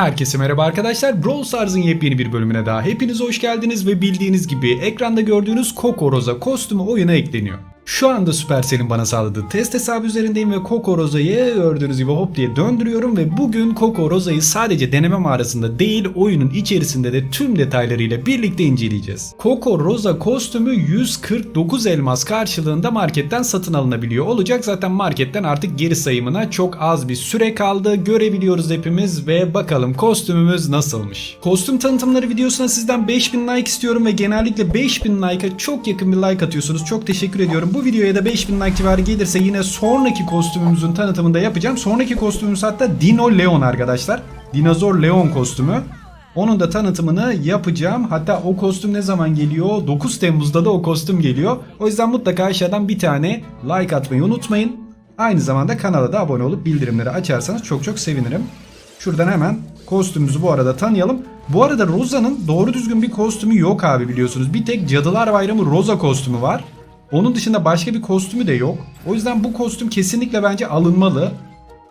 Herkese merhaba arkadaşlar. Brawl Stars'ın yepyeni bir bölümüne daha hepiniz hoş geldiniz ve bildiğiniz gibi ekranda gördüğünüz Coco Rosa kostümü oyuna ekleniyor. Şu anda Supercell'in bana sağladığı test hesabı üzerindeyim ve Coco Rosa'yı gördüğünüz gibi hop diye döndürüyorum ve bugün Coco Rosa'yı sadece deneme mağarasında değil oyunun içerisinde de tüm detaylarıyla birlikte inceleyeceğiz. Coco Rosa kostümü 149 elmas karşılığında marketten satın alınabiliyor olacak. Zaten marketten artık geri sayımına çok az bir süre kaldı. Görebiliyoruz hepimiz ve bakalım kostümümüz nasılmış. Kostüm tanıtımları videosuna sizden 5000 like istiyorum ve genellikle 5000 like'a çok yakın bir like atıyorsunuz. Çok teşekkür ediyorum. Bu videoya da 5000 like civarı gelirse yine sonraki kostümümüzün tanıtımını da yapacağım. Sonraki kostümümüz hatta Dino Leon arkadaşlar. Dinozor Leon kostümü. Onun da tanıtımını yapacağım. Hatta o kostüm ne zaman geliyor? 9 Temmuz'da da o kostüm geliyor. O yüzden mutlaka aşağıdan bir tane like atmayı unutmayın. Aynı zamanda kanala da abone olup bildirimleri açarsanız çok çok sevinirim. Şuradan hemen kostümümüzü bu arada tanıyalım. Bu arada Rosa'nın doğru düzgün bir kostümü yok abi biliyorsunuz. Bir tek Cadılar Bayramı Rosa kostümü var. Onun dışında başka bir kostümü de yok. O yüzden bu kostüm kesinlikle bence alınmalı.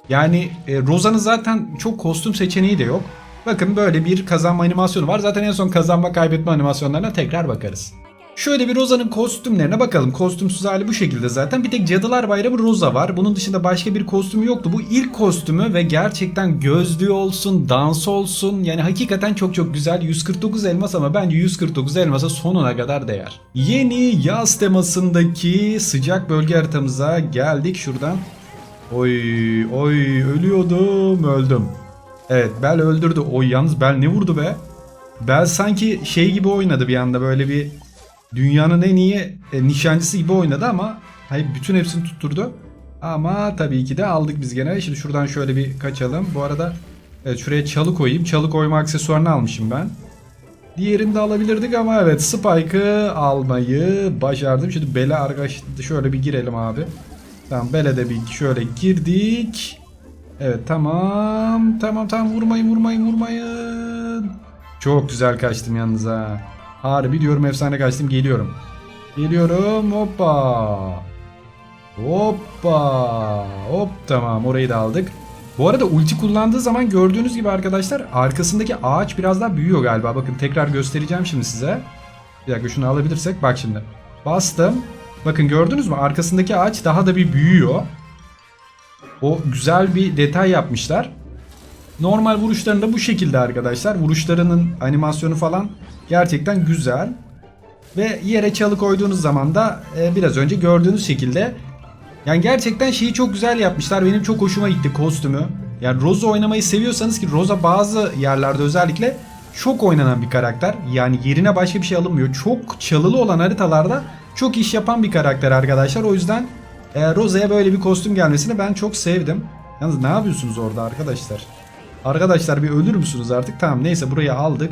Yani e, Rosa'nın zaten çok kostüm seçeneği de yok. Bakın böyle bir kazanma animasyonu var. Zaten en son kazanma kaybetme animasyonlarına tekrar bakarız. Şöyle bir Rosa'nın kostümlerine bakalım. Kostümsüz hali bu şekilde zaten. Bir tek Cadılar Bayramı Rosa var. Bunun dışında başka bir kostümü yoktu. Bu ilk kostümü ve gerçekten gözlüğü olsun, dans olsun. Yani hakikaten çok çok güzel. 149 elmas ama bence 149 elmasa sonuna kadar değer. Yeni yaz temasındaki sıcak bölge haritamıza geldik şuradan. Oy oy ölüyordum öldüm. Evet Bel öldürdü. Oy yalnız Bel ne vurdu be? Bel sanki şey gibi oynadı bir anda böyle bir dünyanın en iyi e, nişancısı gibi oynadı ama hayır bütün hepsini tutturdu. Ama tabii ki de aldık biz gene. Şimdi şuradan şöyle bir kaçalım. Bu arada evet şuraya çalı koyayım. Çalı koyma aksesuarını almışım ben. Diğerini de alabilirdik ama evet Spike'ı almayı başardım. Şimdi Bele arkadaş şöyle bir girelim abi. Tamam Bele de bir şöyle girdik. Evet tamam. Tamam tamam vurmayın vurmayın vurmayın. Çok güzel kaçtım yalnız ha. Harbi diyorum efsane kaçtım geliyorum. Geliyorum hoppa. Hoppa. Hop tamam orayı da aldık. Bu arada ulti kullandığı zaman gördüğünüz gibi arkadaşlar arkasındaki ağaç biraz daha büyüyor galiba. Bakın tekrar göstereceğim şimdi size. Bir dakika şunu alabilirsek bak şimdi. Bastım. Bakın gördünüz mü arkasındaki ağaç daha da bir büyüyor. O güzel bir detay yapmışlar. Normal vuruşlarında bu şekilde arkadaşlar. Vuruşlarının animasyonu falan gerçekten güzel. Ve yere çalı koyduğunuz zaman da e, biraz önce gördüğünüz şekilde yani gerçekten şeyi çok güzel yapmışlar. Benim çok hoşuma gitti kostümü. Yani Rosa oynamayı seviyorsanız ki Rosa bazı yerlerde özellikle çok oynanan bir karakter. Yani yerine başka bir şey alınmıyor. Çok çalılı olan haritalarda çok iş yapan bir karakter arkadaşlar. O yüzden e, Rosa'ya böyle bir kostüm gelmesini ben çok sevdim. Yalnız ne yapıyorsunuz orada arkadaşlar? Arkadaşlar bir ölür müsünüz artık? Tamam neyse burayı aldık.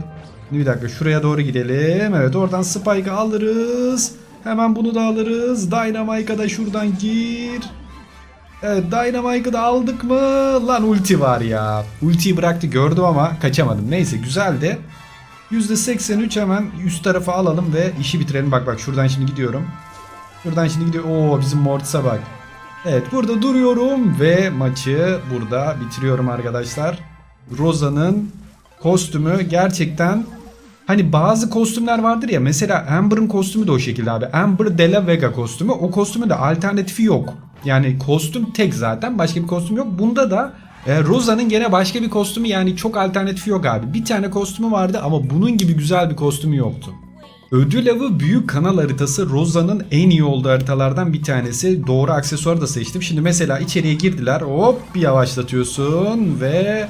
Bir dakika şuraya doğru gidelim. Evet oradan Spike'ı alırız. Hemen bunu da alırız. Dynamite'a da şuradan gir. Evet Dynamite'ı da aldık mı? Lan ulti var ya. Ultiyi bıraktı gördüm ama kaçamadım. Neyse güzeldi. %83 hemen üst tarafa alalım ve işi bitirelim. Bak bak şuradan şimdi gidiyorum. Şuradan şimdi gidiyor. Oo bizim Mortis'a bak. Evet burada duruyorum ve maçı burada bitiriyorum arkadaşlar. Rosa'nın kostümü gerçekten hani bazı kostümler vardır ya mesela Amber'ın kostümü de o şekilde abi. Amber de la Vega kostümü o kostümün de alternatifi yok. Yani kostüm tek zaten başka bir kostüm yok. Bunda da e, Rosa'nın gene başka bir kostümü yani çok alternatifi yok abi. Bir tane kostümü vardı ama bunun gibi güzel bir kostümü yoktu. Ödül avı büyük kanal haritası Rosa'nın en iyi olduğu haritalardan bir tanesi. Doğru aksesuarı da seçtim. Şimdi mesela içeriye girdiler. Hop bir yavaşlatıyorsun ve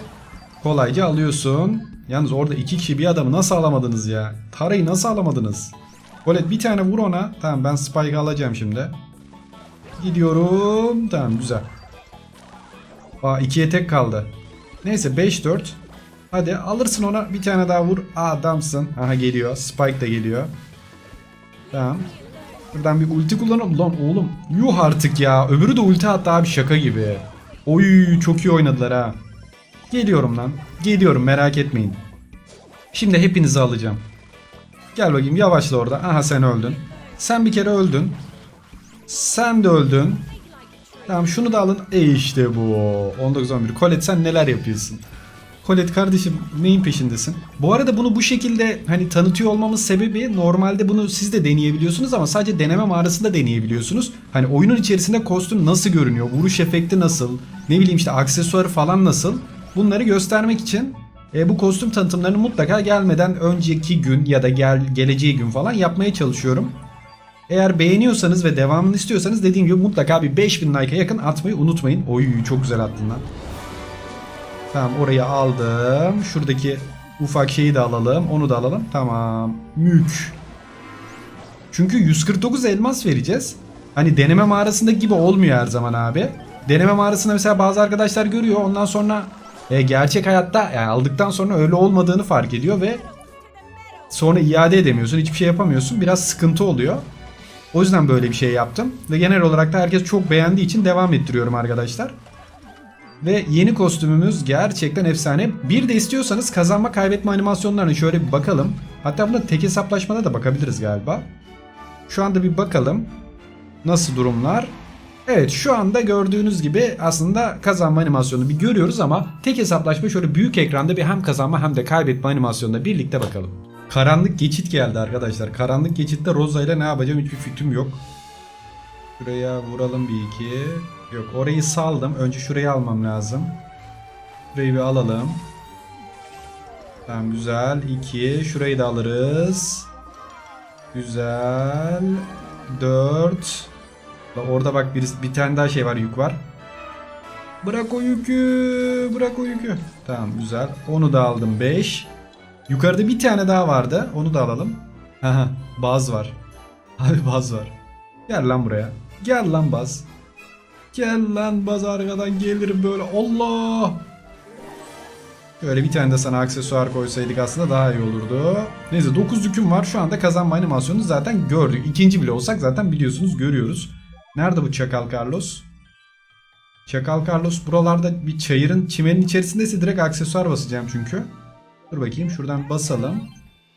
kolayca alıyorsun. Yalnız orada iki kişi bir adamı nasıl alamadınız ya? Tarayı nasıl alamadınız? Colette bir tane vur ona. Tamam ben Spike'ı alacağım şimdi. Gidiyorum. Tamam güzel. Aa ikiye tek kaldı. Neyse 5-4. Hadi alırsın ona bir tane daha vur. Adamsın. Aha geliyor. Spike de geliyor. Tamam. Buradan bir ulti kullanalım. Lan oğlum yuh artık ya. Öbürü de ulti attı abi şaka gibi. Oy çok iyi oynadılar ha. Geliyorum lan. Geliyorum merak etmeyin. Şimdi hepinizi alacağım. Gel bakayım yavaşla orada. Aha sen öldün. Sen bir kere öldün. Sen de öldün. Tamam şunu da alın. E işte bu. 19-11. Colette sen neler yapıyorsun? Colette kardeşim neyin peşindesin? Bu arada bunu bu şekilde hani tanıtıyor olmamız sebebi normalde bunu siz de deneyebiliyorsunuz ama sadece deneme mağarasında deneyebiliyorsunuz. Hani oyunun içerisinde kostüm nasıl görünüyor, vuruş efekti nasıl, ne bileyim işte aksesuarı falan nasıl bunları göstermek için e, bu kostüm tanıtımlarını mutlaka gelmeden önceki gün ya da gel geleceği gün falan yapmaya çalışıyorum. Eğer beğeniyorsanız ve devamını istiyorsanız dediğim gibi mutlaka bir 5000 like'a yakın atmayı unutmayın. Oy çok güzel attın lan. Tamam orayı aldım. Şuradaki ufak şeyi de alalım. Onu da alalım. Tamam. Mük. Çünkü 149 elmas vereceğiz. Hani deneme mağarasındaki gibi olmuyor her zaman abi. Deneme mağarasında mesela bazı arkadaşlar görüyor. Ondan sonra e, gerçek hayatta yani aldıktan sonra öyle olmadığını fark ediyor ve sonra iade edemiyorsun. Hiçbir şey yapamıyorsun. Biraz sıkıntı oluyor. O yüzden böyle bir şey yaptım. Ve genel olarak da herkes çok beğendiği için devam ettiriyorum arkadaşlar. Ve yeni kostümümüz gerçekten efsane. Bir de istiyorsanız kazanma kaybetme animasyonlarına şöyle bir bakalım. Hatta buna tek hesaplaşmada da bakabiliriz galiba. Şu anda bir bakalım. Nasıl durumlar? Evet şu anda gördüğünüz gibi aslında kazanma animasyonunu bir görüyoruz ama tek hesaplaşma şöyle büyük ekranda bir hem kazanma hem de kaybetme animasyonuna birlikte bakalım. Karanlık geçit geldi arkadaşlar. Karanlık geçitte Rosa ile ne yapacağım hiçbir fikrim yok. Şuraya vuralım bir iki. Yok orayı saldım. Önce şurayı almam lazım. Şurayı bir alalım. Tamam güzel. 2. Şurayı da alırız. Güzel. 4. Orada bak bir, bir tane daha şey var yük var. Bırak o yükü. Bırak o yükü. Tamam güzel. Onu da aldım 5. Yukarıda bir tane daha vardı. Onu da alalım. Haha baz var. Abi baz var. Gel lan buraya. Gel lan baz. Gel lan baz arkadan gelirim böyle. Allah. Böyle bir tane de sana aksesuar koysaydık aslında daha iyi olurdu. Neyse 9 yüküm var. Şu anda kazanma animasyonunu zaten gördük. İkinci bile olsak zaten biliyorsunuz görüyoruz. Nerede bu Çakal Carlos? Çakal Carlos buralarda bir çayırın çimenin içerisindeyse direkt aksesuar basacağım çünkü. Dur bakayım şuradan basalım.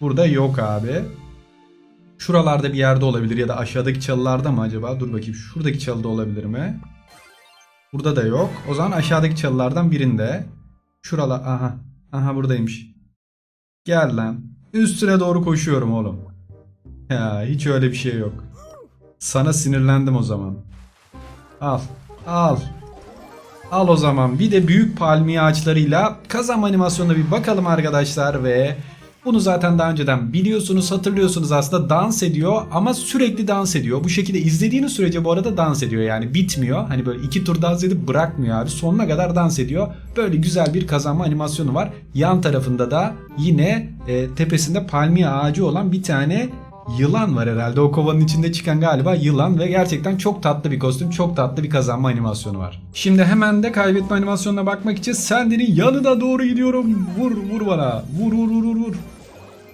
Burada yok abi. Şuralarda bir yerde olabilir ya da aşağıdaki çalılarda mı acaba? Dur bakayım şuradaki çalıda olabilir mi? Burada da yok. O zaman aşağıdaki çalılardan birinde. Şurala aha. Aha buradaymış. Gel lan. Üstüne doğru koşuyorum oğlum. Ya hiç öyle bir şey yok. Sana sinirlendim o zaman. Al. Al. Al o zaman bir de büyük palmiye ağaçlarıyla kazanma animasyonuna bir bakalım arkadaşlar ve bunu zaten daha önceden biliyorsunuz hatırlıyorsunuz aslında dans ediyor ama sürekli dans ediyor. Bu şekilde izlediğiniz sürece bu arada dans ediyor yani bitmiyor. Hani böyle iki tur dans edip bırakmıyor abi sonuna kadar dans ediyor. Böyle güzel bir kazanma animasyonu var. Yan tarafında da yine e, tepesinde palmiye ağacı olan bir tane yılan var herhalde. O kovanın içinde çıkan galiba yılan ve gerçekten çok tatlı bir kostüm, çok tatlı bir kazanma animasyonu var. Şimdi hemen de kaybetme animasyonuna bakmak için Sandy'nin yanına doğru gidiyorum. Vur vur bana. Vur vur vur vur.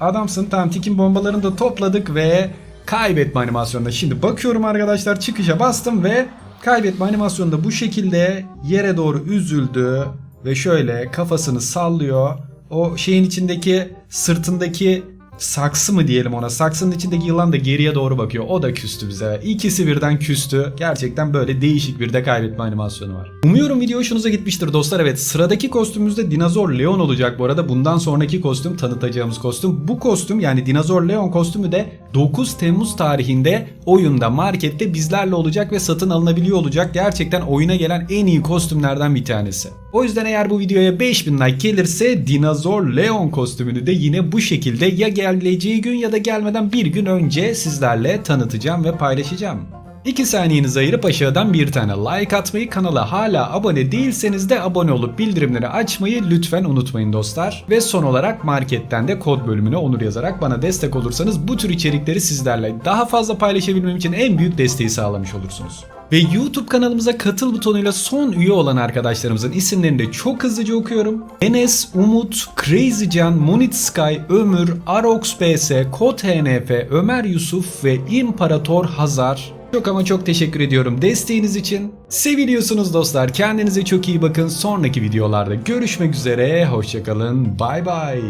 Adamsın. Tamam tikin bombalarını da topladık ve kaybetme animasyonuna. Şimdi bakıyorum arkadaşlar çıkışa bastım ve kaybetme animasyonunda bu şekilde yere doğru üzüldü ve şöyle kafasını sallıyor. O şeyin içindeki sırtındaki saksı mı diyelim ona. Saksının içindeki yılan da geriye doğru bakıyor. O da küstü bize. İkisi birden küstü. Gerçekten böyle değişik bir de kaybetme animasyonu var. Umuyorum video hoşunuza gitmiştir dostlar. Evet sıradaki kostümümüzde Dinozor Leon olacak bu arada. Bundan sonraki kostüm tanıtacağımız kostüm. Bu kostüm yani Dinozor Leon kostümü de 9 Temmuz tarihinde oyunda markette bizlerle olacak ve satın alınabiliyor olacak. Gerçekten oyuna gelen en iyi kostümlerden bir tanesi. O yüzden eğer bu videoya 5000 like gelirse Dinozor Leon kostümünü de yine bu şekilde ya geleceği gün ya da gelmeden bir gün önce sizlerle tanıtacağım ve paylaşacağım. 2 saniyenizi ayırıp aşağıdan bir tane like atmayı, kanala hala abone değilseniz de abone olup bildirimleri açmayı lütfen unutmayın dostlar. Ve son olarak marketten de kod bölümüne onur yazarak bana destek olursanız bu tür içerikleri sizlerle daha fazla paylaşabilmem için en büyük desteği sağlamış olursunuz. Ve YouTube kanalımıza katıl butonuyla son üye olan arkadaşlarımızın isimlerini de çok hızlıca okuyorum. Enes, Umut, Crazycan, Munit Sky, Ömür, Arox BS, Kod HNF, Ömer Yusuf ve İmparator Hazar. Çok ama çok teşekkür ediyorum desteğiniz için. Seviliyorsunuz dostlar. Kendinize çok iyi bakın. Sonraki videolarda görüşmek üzere. Hoşçakalın. Bay bay.